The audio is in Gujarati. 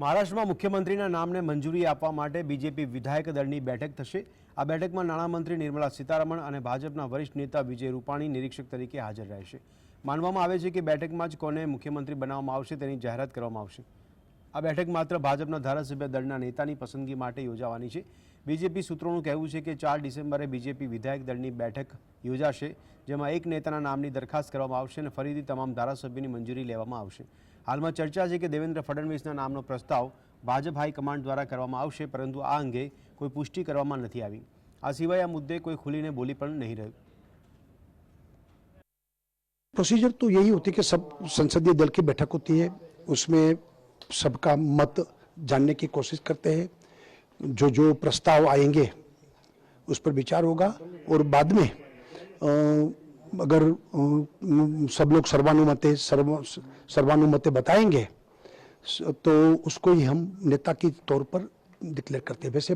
મહારાષ્ટ્રમાં મુખ્યમંત્રીના નામને મંજૂરી આપવા માટે બીજેપી વિધાયક દળની બેઠક થશે. આ બેઠકમાં નાણામંત્રી નિર્મલા સીતારમણ અને ભાજપના વરિષ્ઠ નેતા વિજય રૂપાણી નિરીક્ષક તરીકે હાજર રહેશે. માનવામાં આવે છે કે બેઠકમાં જ કોને મુખ્યમંત્રી બનાવવામાં આવશે તેની જાહેરાત કરવામાં આવશે. આ બેઠક માત્ર ભાજપના ધારાસભ્ય દળના નેતાની પસંદગી માટે યોજાવાની છે બીજેપી સૂત્રોનું કહેવું છે કે ચાર ડિસેમ્બરે બીજેપી વિધાયક દળની બેઠક યોજાશે જેમાં એક નેતાના નામની દરખાસ્ત કરવામાં આવશે અને ફરીથી તમામ ધારાસભ્યની મંજૂરી લેવામાં આવશે હાલમાં ચર્ચા છે કે દેવેન્દ્ર ફડણવીસના નામનો પ્રસ્તાવ ભાજપ હાઈકમાન્ડ દ્વારા કરવામાં આવશે પરંતુ આ અંગે કોઈ પુષ્ટિ કરવામાં નથી આવી આ સિવાય આ મુદ્દે કોઈ ખુલીને બોલી પણ નહીં રહ્યું प्रोसीजर तो यही होती है कि सब संसदीय दल की बैठक होती है उसमें सबका मत जानने की कोशिश करते हैं। जो जो प्रस्ताव आएँगे, उस पर विचार होगा। और बाद में अगर सब लोग सर्वानुमते, सर्व, सर्वानुमते बताएँगे तो उसको ही हम नेता के तौर पर डिक्लेयर करते हैं। वैसे